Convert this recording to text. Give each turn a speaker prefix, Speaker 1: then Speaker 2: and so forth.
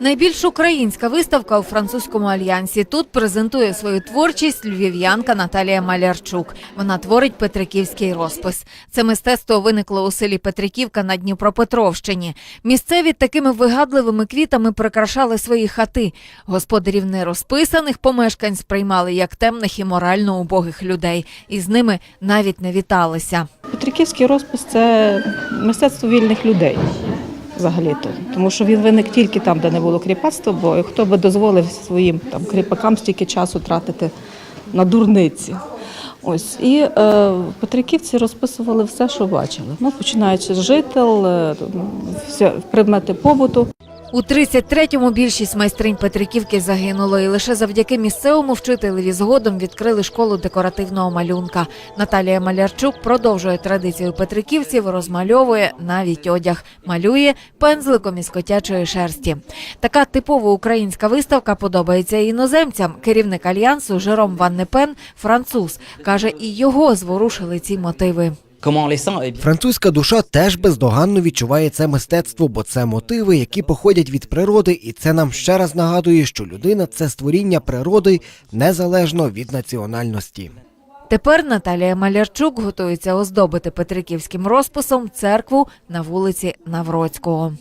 Speaker 1: Найбільш українська виставка у французькому альянсі. Тут презентує свою творчість львів'янка Наталія Малярчук. Вона творить петриківський розпис. Це мистецтво виникло у селі Петриківка на Дніпропетровщині. Місцеві такими вигадливими квітами прикрашали свої хати. Господарів нерозписаних помешкань сприймали як темних і морально убогих людей, і з ними навіть не віталися.
Speaker 2: Петриківський розпис це мистецтво вільних людей. Взагалі-то, тому що він виник тільки там, де не було кріпацтва, бо хто би дозволив своїм там кріпакам стільки часу тратити на дурниці. Ось і е, петриківці розписували все, що бачили. Ну, починаючи з жител, е, все, предмети побуту.
Speaker 1: У 33-му більшість майстринь Петриківки загинуло, і лише завдяки місцевому вчителеві згодом відкрили школу декоративного малюнка. Наталія Малярчук продовжує традицію петриківців, розмальовує навіть одяг, малює пензликом із котячої шерсті. Така типова українська виставка подобається іноземцям. Керівник альянсу Жером Ван Непен – француз. каже, і його зворушили ці мотиви.
Speaker 3: Eh
Speaker 4: Французька душа теж бездоганно відчуває це мистецтво, бо це мотиви, які походять від природи, і це нам ще раз нагадує, що людина це створіння природи незалежно від національності.
Speaker 1: Тепер Наталія Малярчук готується оздобити петриківським розписом церкву на вулиці Навроцького.